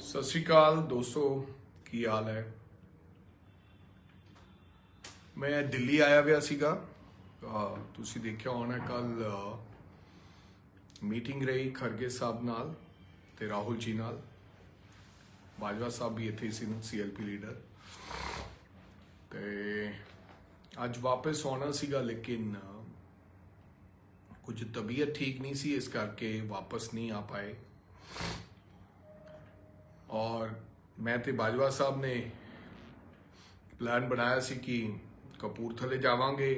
ਸਤਿ ਸ਼੍ਰੀ ਅਕਾਲ ਦੋਸਤੋ, ਕੀ ਹਾਲ ਹੈ? ਮੈਂ ਦਿੱਲੀ ਆਇਆ ਹੋਇਆ ਸੀਗਾ। ਤੁਸੀਂ ਦੇਖਿਆ ਹੋਣਾ ਕੱਲ ਮੀਟਿੰਗ ਰਹੀ ਖਰਗੇ ਸਾਹਿਬ ਨਾਲ ਤੇ ਰਾਹੁਲ ਜੀ ਨਾਲ। ਬਾਜਵਾ ਸਾਹਿਬ ਵੀ ਇੱਥੇ ਸੀ ਸੀਐਲਪੀ ਲੀਡਰ। ਤੇ ਅੱਜ ਵਾਪਸ ਆਉਣਾ ਸੀਗਾ, ਲੇਕਿਨ ਕੁਝ ਤਬੀਅਤ ਠੀਕ ਨਹੀਂ ਸੀ, ਇਸ ਕਰਕੇ ਵਾਪਸ ਨਹੀਂ ਆ ਪਾਏ। ਔਰ ਮੈਂ ਤੇ ਬਾਜਵਾ ਸਾਹਿਬ ਨੇ ਪਲਾਨ ਬਣਾਇਆ ਸੀ ਕਿ ਕਪੂਰਥਲੇ ਜਾਵਾਂਗੇ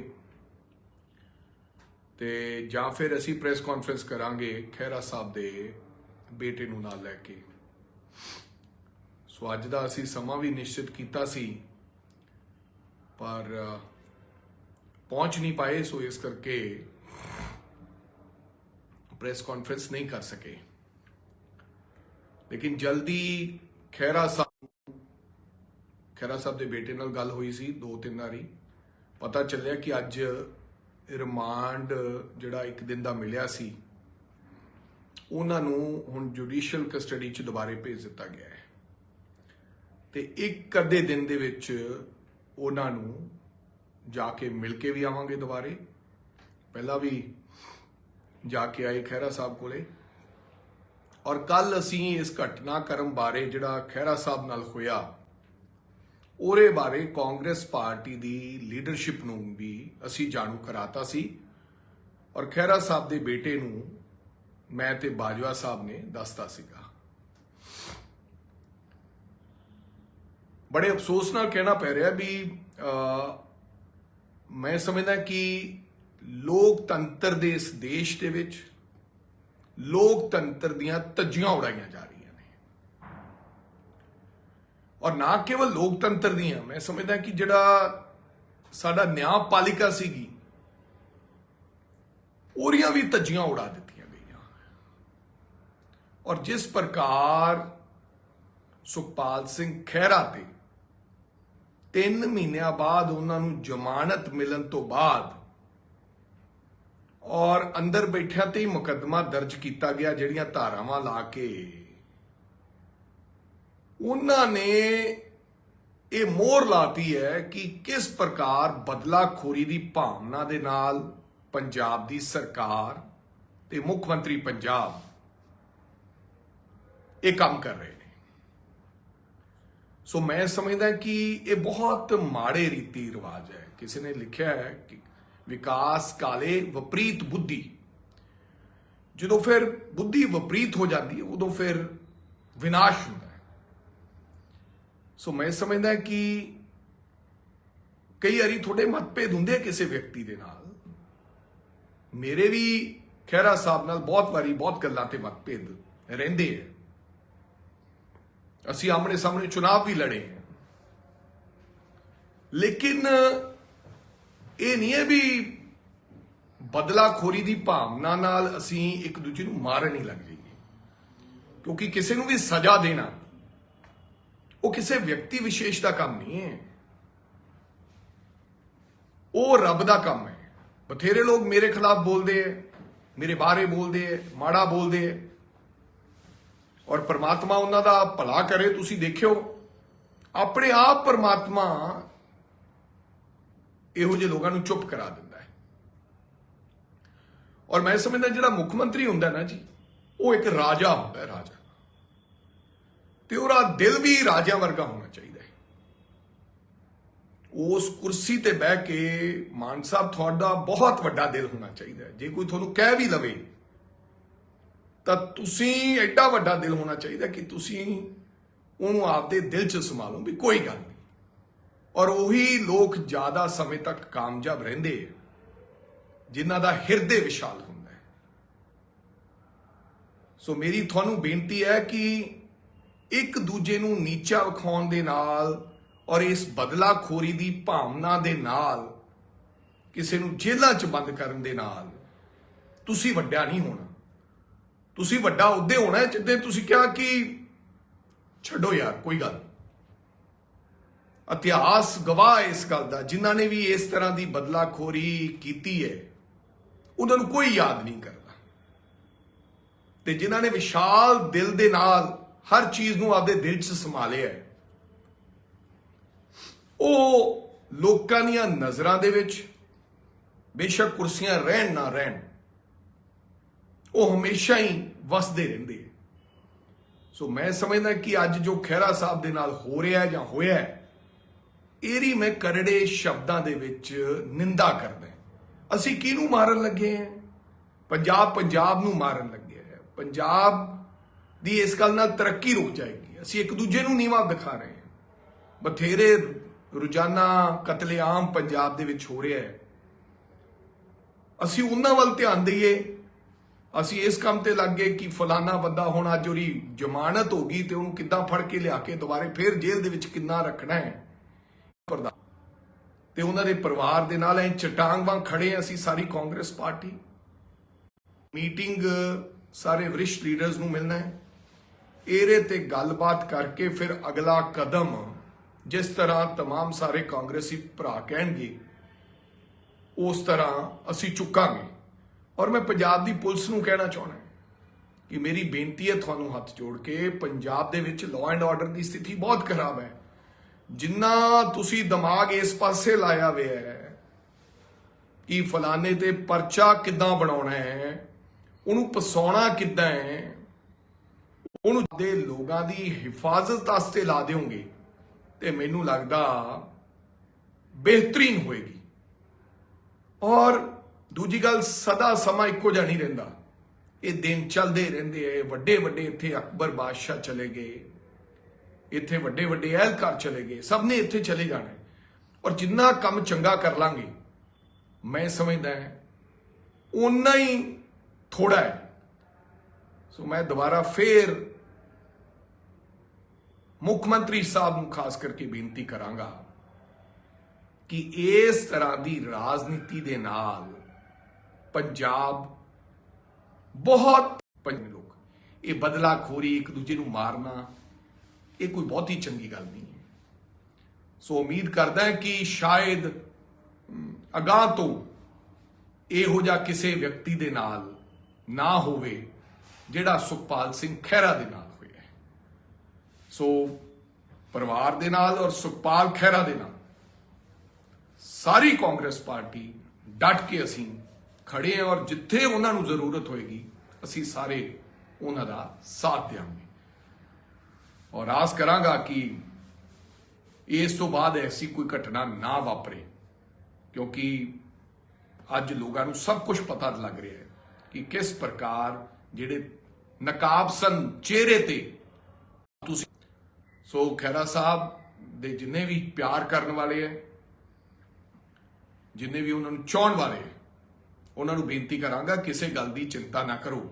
ਤੇ ਜਾਂ ਫਿਰ ਅਸੀਂ ਪ੍ਰੈਸ ਕਾਨਫਰੰਸ ਕਰਾਂਗੇ ਖਹਿਰਾ ਸਾਹਿਬ ਦੇ ਬੇਟੇ ਨੂੰ ਨਾਲ ਲੈ ਕੇ ਸੋ ਅੱਜ ਦਾ ਅਸੀਂ ਸਮਾਂ ਵੀ ਨਿਸ਼ਚਿਤ ਕੀਤਾ ਸੀ ਪਰ ਪਹੁੰਚ ਨਹੀਂ ਪਾਏ ਸੋ ਇਸ ਕਰਕੇ ਪ੍ਰੈਸ ਕਾਨਫਰੰਸ ਨਹੀਂ ਕਰ ਸਕੇ ਲੇਕਿਨ ਜਲਦੀ ਖਹਿਰਾ ਸਾਹਿਬ ਖਹਿਰਾ ਸਾਹਿਬ ਦੇ ਬੇਟੇ ਨਾਲ ਗੱਲ ਹੋਈ ਸੀ, ਦੋ ਤਿੰਨ ਵਾਰੀ। ਪਤਾ ਚੱਲਿਆ ਕਿ ਅੱਜ ਰਿਮਾਂਡ ਜਿਹੜਾ ਇੱਕ ਦਿਨ ਦਾ ਮਿਲਿਆ ਸੀ, ਉਹਨਾਂ ਨੂੰ ਹੁਣ ਜੁਡੀਸ਼ੀਅਲ ਕਸਟਡੀ 'ਚ ਦੁਬਾਰੇ ਭੇਜ ਦਿੱਤਾ ਗਿਆ ਹੈ। ਤੇ ਇੱਕ ਅੱਧੇ ਦਿਨ ਦੇ ਵਿੱਚ ਉਹਨਾਂ ਨੂੰ ਜਾ ਕੇ ਮਿਲ ਕੇ ਵੀ ਆਵਾਂਗੇ ਦੁਬਾਰੇ। ਪਹਿਲਾਂ ਵੀ ਜਾ ਕੇ ਆਏ ਖਹਿਰਾ ਸਾਹਿਬ ਕੋਲੇ। ਔਰ ਕੱਲ ਅਸੀਂ ਇਸ ਘਟਨਾਕ੍ਰਮ ਬਾਰੇ ਜਿਹੜਾ ਖਹਿਰਾ ਸਾਹਿਬ ਨਾਲ ਹੋਇਆ, ਉਹਦੇ ਬਾਰੇ ਕਾਂਗਰਸ ਪਾਰਟੀ ਦੀ ਲੀਡਰਸ਼ਿਪ ਨੂੰ ਵੀ ਅਸੀਂ ਜਾਣੂ ਕਰਾਤਾ ਸੀ। ਔਰ ਖਹਿਰਾ ਸਾਹਿਬ ਦੇ ਬੇਟੇ ਨੂੰ ਮੈਂ ਤੇ ਬਾਜਵਾ ਸਾਹਿਬ ਨੇ ਦੱਸਤਾ ਸੀਗਾ। ਬੜੇ ਅਫਸੋਸ ਨਾਲ ਕਹਿਣਾ ਪੈ ਰਿਹਾ ਵੀ ਮੈਂ ਸਮਝਦਾ ਕਿ ਲੋਕਤੰਤਰ ਦੇ ਇਸ ਦੇਸ਼ ਦੇ ਵਿੱਚ ਲੋਕਤੰਤਰ ਦੀਆਂ ਤੱਜੀਆਂ ਉਡਾਈਆਂ ਜਾ ਰਹੀਆਂ ਨੇ। ਔਰ ਨਾ ਕੇਵਲ ਲੋਕਤੰਤਰ ਦੀਆਂ, ਮੈਂ ਸਮਝਦਾ ਕਿ ਜਿਹੜਾ ਸਾਡਾ ਨਿਆਂਪਾਲਿਕਾ ਸੀਗੀ, ਉਹਦੀਆਂ ਵੀ ਤੱਜੀਆਂ ਉਡਾ ਦਿੱਤੀਆਂ ਗਈਆਂ। ਔਰ ਜਿਸ ਪ੍ਰਕਾਰ ਸੁਖਪਾਲ ਸਿੰਘ ਖਹਿਰਾ ਤੇ 3 ਮਹੀਨਿਆਂ ਬਾਅਦ ਉਹਨਾਂ ਨੂੰ ਜ਼ਮਾਨਤ ਮਿਲਣ ਤੋਂ ਬਾਅਦ ਔਰ ਅੰਦਰ ਬੈਠਿਆਂ ਤੇ ਹੀ ਮੁਕੱਦਮਾ ਦਰਜ ਕੀਤਾ ਗਿਆ, ਜਿਹੜੀਆਂ ਧਾਰਾਵਾਂ ਲਾ ਕੇ। ਉਹਨਾਂ ਨੇ ਇਹ ਮੋਹਰ ਲਾਤੀ ਹੈ ਕਿ ਕਿਸ ਪ੍ਰਕਾਰ ਬਦਲਾਖੋਰੀ ਦੀ ਭਾਵਨਾ ਦੇ ਨਾਲ ਪੰਜਾਬ ਦੀ ਸਰਕਾਰ ਤੇ ਮੁੱਖ ਮੰਤਰੀ ਪੰਜਾਬ ਇਹ ਕੰਮ ਕਰ ਰਹੇ ਨੇ। ਸੋ ਮੈਂ ਸਮਝਦਾ ਕਿ ਇਹ ਬਹੁਤ ਮਾੜੇ ਰੀਤੀ ਰਿਵਾਜ ਹੈ। ਕਿਸੇ ਨੇ ਲਿਖਿਆ ਹੈ ਕਿ ਵਿਕਾਸ, ਕਾਲੇ, ਵਿਪਰੀਤ ਬੁੱਧੀ। ਜਦੋਂ ਫਿਰ ਬੁੱਧੀ ਵਿਪਰੀਤ ਹੋ ਜਾਂਦੀ ਹੈ, ਉਦੋਂ ਫਿਰ ਵਿਨਾਸ਼ ਹੁੰਦਾ ਹੈ। ਸੋ ਮੈਂ ਸਮਝਦਾ ਕਿ ਕਈ ਵਾਰੀ ਤੁਹਾਡੇ ਮਤਭੇਦ ਹੁੰਦੇ ਕਿਸੇ ਵਿਅਕਤੀ ਦੇ ਨਾਲ। ਮੇਰੇ ਵੀ ਖਹਿਰਾ ਸਾਹਿਬ ਨਾਲ ਬਹੁਤ ਵਾਰੀ ਬਹੁਤ ਗੱਲਾਂ ਤੇ ਮਤਭੇਦ ਰਹਿੰਦੇ ਆ। ਅਸੀਂ ਆਮਣੇ ਸਾਹਮਣੇ ਚੁਣਾਵ ਵੀ ਲੜੇ ਆ। ਲੇਕਿਨ ਇਹ ਨਹੀਂ ਹੈ ਵੀ ਬਦਲਾਖੋਰੀ ਦੀ ਭਾਵਨਾ ਨਾਲ ਅਸੀਂ ਇੱਕ ਦੂਜੇ ਨੂੰ ਮਾਰਨ ਹੀ ਲੱਗ ਜਾਈਏ। ਕਿਉਂਕਿ ਕਿਸੇ ਨੂੰ ਵੀ ਸਜ਼ਾ ਦੇਣਾ, ਉਹ ਕਿਸੇ ਵਿਅਕਤੀ ਵਿਸ਼ੇਸ਼ ਦਾ ਕੰਮ ਨਹੀਂ ਹੈ। ਉਹ ਰੱਬ ਦਾ ਕੰਮ ਹੈ। ਬਥੇਰੇ ਲੋਕ ਮੇਰੇ ਖਿਲਾਫ ਬੋਲਦੇ ਐ ਮੇਰੇ ਬਾਰੇ ਬੋਲਦੇ ਐ ਮਾੜਾ ਬੋਲਦੇ ਐ ਔਰ ਪਰਮਾਤਮਾ ਉਹਨਾਂ ਦਾ ਭਲਾ ਕਰੇ, ਤੁਸੀਂ ਦੇਖਿਓ, ਆਪਣੇ ਆਪ ਪਰਮਾਤਮਾ ਇਹੋ ਜਿਹੇ ਲੋਕਾਂ ਨੂੰ ਚੁੱਪ ਕਰਾ ਦਿੰਦਾ ਹੈ। ਔਰ ਮੈਂ ਸਮਝਦਾ ਜਿਹੜਾ ਮੁੱਖ ਮੰਤਰੀ ਹੁੰਦਾ ਨਾ ਜੀ, ਉਹ ਇੱਕ ਰਾਜਾ ਹੁੰਦਾ ਰਾਜਾ। ਤੇ ਉਹਦਾ ਦਿਲ ਵੀ ਰਾਜਿਆਂ ਵਰਗਾ ਹੋਣਾ ਚਾਹੀਦਾ ਹੈ। ਉਸ ਕੁਰਸੀ ਤੇ ਬਹਿ ਕੇ ਮਾਨ ਸਾਹਿਬ ਤੁਹਾਡਾ ਬਹੁਤ ਵੱਡਾ ਦਿਲ ਹੋਣਾ ਚਾਹੀਦਾ ਹੈ। ਜੇ ਕੋਈ ਤੁਹਾਨੂੰ ਕਹਿ ਵੀ ਲਵੇ ਤਾਂ ਤੁਸੀਂ ਐਡਾ ਵੱਡਾ ਦਿਲ ਹੋਣਾ ਚਾਹੀਦਾ ਕਿ ਤੁਸੀਂ ਉਹਨੂੰ ਆਪਦੇ ਦਿਲ 'ਚ ਸਮਾ ਲਓ ਵੀ ਕੋਈ ਗੱਲ ਨਹੀਂ। ਔਰ ਉਹੀ ਲੋਕ ਜ਼ਿਆਦਾ ਸਮੇਂ ਤੱਕ ਕਾਮਯਾਬ ਰਹਿੰਦੇ ਆ, ਜਿਨ੍ਹਾਂ ਦਾ ਹਿਰਦੇ ਵਿਸ਼ਾਲ ਹੁੰਦਾ ਹੈ। ਸੋ ਮੇਰੀ ਤੁਹਾਨੂੰ ਬੇਨਤੀ ਹੈ ਕਿ ਇੱਕ ਦੂਜੇ ਨੂੰ ਨੀਚਾ ਵਿਖਾਉਣ ਦੇ ਨਾਲ ਔਰ ਇਸ ਬਦਲਾਖੋਰੀ ਦੀ ਭਾਵਨਾ ਦੇ ਨਾਲ, ਕਿਸੇ ਨੂੰ ਜੇਲ੍ਹਾਂ 'ਚ ਬੰਦ ਕਰਨ ਦੇ ਨਾਲ ਤੁਸੀਂ ਵੱਡਾ ਨਹੀਂ ਹੋਣਾ। ਤੁਸੀਂ ਵੱਡਾ ਉਹਦੇ ਹੋਣਾ ਹੈ ਜਿੱਦੇ ਤੁਸੀਂ ਕਿਹਾ ਕਿ ਛੱਡੋ ਯਾਰ, ਕੋਈ ਗੱਲ ਇਤਿਹਾਸ ਗਵਾਹ ਇਸ ਗੱਲ ਦਾ, ਜਿਨ੍ਹਾਂ ਨੇ ਵੀ ਇਸ ਤਰ੍ਹਾਂ ਦੀ ਬਦਲਾਖੋਰੀ ਕੀਤੀ ਹੈ, ਉਹਨਾਂ ਨੂੰ ਕੋਈ ਯਾਦ ਨਹੀਂ ਕਰਦਾ। ਤੇ ਜਿਨ੍ਹਾਂ ਨੇ ਵਿਸ਼ਾਲ ਦਿਲ ਦੇ ਨਾਲ ਹਰ ਚੀਜ਼ ਨੂੰ ਆਪਦੇ ਦਿਲ 'ਚ ਸੰਭਾਲਿਆ ਹੈ, ਉਹ ਲੋਕਾਂ ਦੀਆਂ ਨਜ਼ਰਾਂ ਦੇ ਵਿੱਚ ਬੇਸ਼ੱਕ ਕੁਰਸੀਆਂ ਰਹਿਣ ਨਾ ਰਹਿਣ, ਉਹ ਹਮੇਸ਼ਾ ਹੀ ਵਸਦੇ ਰਹਿੰਦੇ ਸੋ ਮੈਂ ਸਮਝਦਾ ਕਿ ਅੱਜ ਜੋ ਖਹਿਰਾ ਸਾਹਿਬ ਦੇ ਨਾਲ ਹੋ ਰਿਹਾ ਜਾਂ ਹੋਇਆ ਹੈ ਇਹਦੀ ਮੈਂ ਕਰੜੇ ਸ਼ਬਦਾਂ ਦੇ ਵਿੱਚ ਨਿੰਦਾ ਕਰਦਾ ਅਸੀਂ ਕਿਹਨੂੰ ਮਾਰਨ ਲੱਗੇ ਹਾਂ? ਪੰਜਾਬ ਪੰਜਾਬ ਨੂੰ ਮਾਰਨ ਲੱਗੇ ਹੈ। ਪੰਜਾਬ ਦੀ ਇਸ ਗੱਲ ਨਾਲ ਤਰੱਕੀ ਰੁਕ ਜਾਏਗੀ। ਅਸੀਂ ਇੱਕ ਦੂਜੇ ਨੂੰ ਨੀਵਾ ਦਿਖਾ ਰਹੇ ਹਾਂ। ਬਥੇਰੇ ਰੋਜ਼ਾਨਾ ਕਤਲੇਆਮ ਪੰਜਾਬ ਦੇ ਵਿੱਚ ਹੋ ਰਿਹਾ ਹੈ। ਅਸੀਂ ਉਹਨਾਂ ਵੱਲ ਧਿਆਨ ਦਈਏ। ਅਸੀਂ ਇਸ ਕੰਮ ਤੇ ਲੱਗ ਗਏ ਕਿ ਫਲਾਨਾ ਬੰਦਾ ਹੁਣ ਅੱਜ ਉਹਦੀ ਜ਼ਮਾਨਤ ਹੋ ਗਈ ਤੇ ਉਹਨੂੰ ਕਿੱਦਾਂ ਫੜ ਕੇ ਲਿਆ ਕੇ ਦੁਬਾਰੇ ਫੇਰ ਜੇਲ੍ਹ ਦੇ ਵਿੱਚ ਕਿੰਨਾ ਰੱਖਣਾ ਹੈ? ਤੇ ਉਹਨਾਂ ਦੇ ਪਰਿਵਾਰ ਦੇ ਨਾਲ ਐ ਚਟਾਂਗ ਵਾਂਗ ਖੜੇ ਹਾਂ ਅਸੀਂ ਸਾਰੀ ਕਾਂਗਰਸ ਪਾਰਟੀ ਮੀਟਿੰਗ ਸਾਰੇ ਵਰਿਸ਼ਟ ਲੀਡਰਸ ਨੂੰ ਮਿਲਣਾ ਹੈ ਇਹਦੇ ਤੇ ਗੱਲਬਾਤ ਕਰਕੇ ਫਿਰ ਅਗਲਾ ਕਦਮ ਜਿਸ ਤਰ੍ਹਾਂ तमाम ਸਾਰੇ ਕਾਂਗਰਸੀ ਭਰਾ ਕਹਿਣਗੇ ਉਸ ਤਰ੍ਹਾਂ ਅਸੀਂ ਚੁੱਕਾਂਗੇ ਔਰ ਮੈਂ ਪੰਜਾਬ ਦੀ ਪੁਲਿਸ ਨੂੰ ਕਹਿਣਾ ਚਾਹੁੰਦਾ ਕਿ ਮੇਰੀ ਬੇਨਤੀ ਹੈ ਤੁਹਾਨੂੰ ਹੱਥ ਜੋੜ ਕੇ ਪੰਜਾਬ ਦੇ ਵਿੱਚ ਲਾਅ ਐਂਡ ਆਰਡਰ ਦੀ ਸਥਿਤੀ ਬਹੁਤ ਖਰਾਬ ਹੈ ਜਿੰਨਾ ਤੁਸੀਂ ਦਿਮਾਗ ਇਸ ਪਾਸੇ ਲਾਇਆ ਹੋਇਆ ਹੈ ਕਿ ਫਲਾਣੇ ਤੇ ਪਰਚਾ ਕਿੱਦਾਂ ਬਣਾਉਣਾ ਹੈ, ਉਹਨੂੰ ਪਸਾਉਣਾ ਕਿੱਦਾਂ ਹੈ, ਉਹਨੂੰ ਦੇ ਲੋਕਾਂ ਦੀ ਹਿਫਾਜ਼ਤ ਵਾਸਤੇ ਲਾ ਦਿਓਗੇ ਤੇ ਮੈਨੂੰ ਲੱਗਦਾ ਬਿਹਤਰੀਨ ਹੋਏਗੀ। ਔਰ ਦੂਜੀ ਗੱਲ, ਸਦਾ ਸਮਾਂ ਇੱਕੋ ਜਿਹਾ ਨਹੀਂ ਰਹਿੰਦਾ। ਇਹ ਦਿਨ ਚੱਲਦੇ ਰਹਿੰਦੇ ਐ ਵੱਡੇ ਵੱਡੇ ਇੱਥੇ ਅਕਬਰ ਬਾਦਸ਼ਾਹ ਚਲੇ ਗਏ। ਇੱਥੇ ਵੱਡੇ ਵੱਡੇ ਅਹਿਲਕਾਰ ਚਲੇ ਗਏ, ਸਭ ਨੇ ਇੱਥੇ ਚਲੇ ਜਾਣਾ। ਔਰ ਜਿੰਨਾ ਕੰਮ ਚੰਗਾ ਕਰ ਲਾਂਗੇ, ਮੈਂ ਸਮਝਦਾ ਹਾਂ ਉਨਾ ਹੀ ਥੋੜਾ ਹੈ। ਸੋ ਮੈਂ ਦੁਬਾਰਾ ਫੇਰ ਮੁੱਖ ਮੰਤਰੀ ਸਾਹਿਬ ਨੂੰ ਖਾਸ ਕਰਕੇ ਬੇਨਤੀ ਕਰਾਂਗਾ ਕਿ ਇਸ ਤਰ੍ਹਾਂ ਦੀ ਰਾਜਨੀਤੀ ਦੇ ਨਾਲ ਪੰਜਾਬ ਬਹੁਤ ਪੰਜ ਲੋਕ। ਇਹ ਬਦਲਾਖੋਰੀ ਇੱਕ ਦੂਜੇ ਨੂੰ ਮਾਰਨਾ ਇਹ ਕੋਈ ਬਹੁਤੀ ਚੰਗੀ ਗੱਲ ਨਹੀਂ। ਹੈ ਸੋ ਉਮੀਦ ਕਰਦਾ ਹਾਂ ਕਿ ਸ਼ਾਇਦ ਅਮ, ਅਗਾਂਹ ਤੋਂ ਇਹੋ ਜਿਹਾ ਕਿਸੇ ਵਿਅਕਤੀ ਦੇ ਨਾਲ ਨਾ ਹੋਵੇ ਜਿਹੜਾ ਸੁਖਪਾਲ ਸਿੰਘ ਖਹਿਰਾ ਦੇ ਨਾਲ ਹੋਇਆ ਸੋ ਪਰਿਵਾਰ ਦੇ ਨਾਲ ਔਰ ਸੁਖਪਾਲ ਖਹਿਰਾ ਦੇ ਨਾਲ ਸਾਰੀ ਕਾਂਗਰਸ ਪਾਰਟੀ ਡਟ ਕੇ ਅਸੀਂ ਖੜੇ ਹਾਂ ਔਰ ਜਿੱਥੇ ਉਹਨਾਂ ਨੂੰ ਜ਼ਰੂਰਤ ਹੋਏਗੀ ਅਸੀਂ ਸਾਰੇ ਉਹਨਾਂ ਦਾ ਸਾਥ ਦੇਵਾਂਗੇ ਔਰ ਆਸ ਕਰਾਂਗਾ ਕਿ ਇਸ ਤੋਂ ਬਾਅਦ ਐਸੀ ਕੋਈ ਘਟਨਾ ਨਾ ਵਾਪਰੇ, ਕਿਉਂਕਿ ਅੱਜ ਲੋਕਾਂ ਨੂੰ ਸਭ ਕੁਝ ਪਤਾ ਲੱਗ ਰਿਹਾ ਹੈ ਕਿ ਕਿਸ ਪ੍ਰਕਾਰ ਜਿਹੜੇ ਨਕਾਬਸਨ ਚਿਹਰੇ ਤੇ, ਤੁਸੀਂ ਸੋ ਖੈਰਾ ਸਾਹਿਬ ਦੇ ਜਿੰਨੇ ਵੀ ਪਿਆਰ ਕਰਨ ਵਾਲੇ ਹੈ, ਜਿੰਨੇ ਵੀ ਉਹਨਾਂ ਨੂੰ ਚਾਹਣ ਵਾਲੇ ਹੈ, ਉਹਨਾਂ ਨੂੰ ਬੇਨਤੀ ਕਰਾਂਗਾ, ਕਿਸੇ ਗੱਲ ਦੀ ਚਿੰਤਾ ਨਾ ਕਰੋ।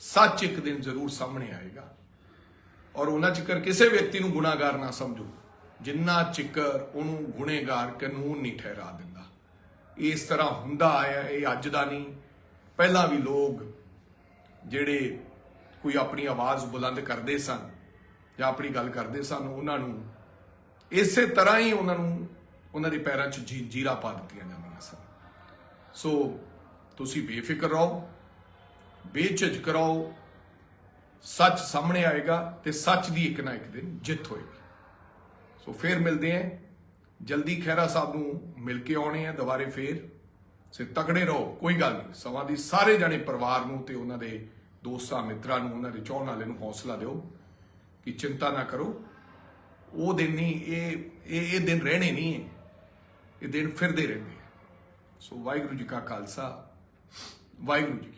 ਸੱਚ ਇੱਕ ਦਿਨ ਜ਼ਰੂਰ ਸਾਹਮਣੇ ਆਏਗਾ। ਔਰ ਉਹਨਾਂ ਚਿਕਰ ਕਿਸੇ ਵਿਅਕਤੀ ਨੂੰ ਗੁਨਾਹਗਾਰ ਨਾ ਸਮਝੋ। ਜਿੰਨਾ ਚਿਕਰ ਉਹਨੂੰ ਗੁਨੇਗਾਰ ਕਾਨੂੰਨ ਨਹੀਂ ਠਹਿਰਾ ਦਿੰਦਾ। ਇਸ ਤਰ੍ਹਾਂ ਹੁੰਦਾ ਆਇਆ, ਇਹ ਅੱਜ ਦਾ ਨਹੀਂ, ਪਹਿਲਾਂ ਵੀ ਲੋਕ ਜਿਹੜੇ ਕੋਈ ਆਪਣੀ ਆਵਾਜ਼ ਬੁਲੰਦ ਕਰਦੇ ਸਨ ਜਾਂ ਆਪਣੀ ਗੱਲ ਕਰਦੇ ਸਨ, ਉਹਨਾਂ ਨੂੰ ਇਸੇ ਤਰ੍ਹਾਂ ਹੀ ਉਹਨਾਂ ਨੂੰ ਉਹਨਾਂ ਦੇ ਪੈਰਾਂ 'ਚ ਜੀ- ਜੀਰਾ ਪਾ ਦਿੱਤੀਆਂ ਜਾਂਦੀਆਂ ਸਨ। ਸੋ ਤੁਸੀਂ ਬੇਫਿਕਰ ਰਹੋ, ਬੇਝਿਜਕ ਰਹੋ ਸੱਚ ਸਾਹਮਣੇ ਆਏਗਾ ਤੇ ਸੱਚ ਦੀ ਇੱਕ ਨਾ ਇੱਕ ਦਿਨ ਜਿੱਤ ਹੋਏਗੀ। ਸੋ ਫੇਰ ਮਿਲਦੇ ਆਂ ਜਲਦੀ ਖੈਰਾ ਸਾਹਿਬ ਨੂੰ ਮਿਲ ਕੇ ਆਉਣੇ ਆ ਦੁਬਾਰੇ ਫੇਰ। ਸੇ ਤਕੜੇ ਰਹੋ, ਕੋਈ ਗੱਲ ਨਹੀਂ। ਸਮਾਂ ਦੀ ਸਾਰੇ ਜਣੇ ਪਰਿਵਾਰ ਨੂੰ ਤੇ ਉਹਨਾਂ ਦੇ ਦੋਸਤਾਂ ਮਿੱਤਰਾਂ ਨੂੰ, ਉਹਨਾਂ ਦੇ ਚਾਹਣ ਵਾਲੇ ਨੂੰ ਹੌਸਲਾ ਦਿਓ ਕਿ ਚਿੰਤਾ ਨਾ ਕਰੋ। ਉਹ ਦਿਨ ਨਹੀਂ, ਇਹ ਇਹ ਇਹ ਦਿਨ ਰਹਿਣੇ ਨਹੀਂ ਹੈ। ਇਹ ਦਿਨ ਫਿਰਦੇ ਰਹਿੰਦੇ ਸੋ ਵਾਹਿਗੁਰੂ ਜੀ ਕਾ ਖਾਲਸਾ, ਵਾਹਿਗੁਰੂ ਜੀ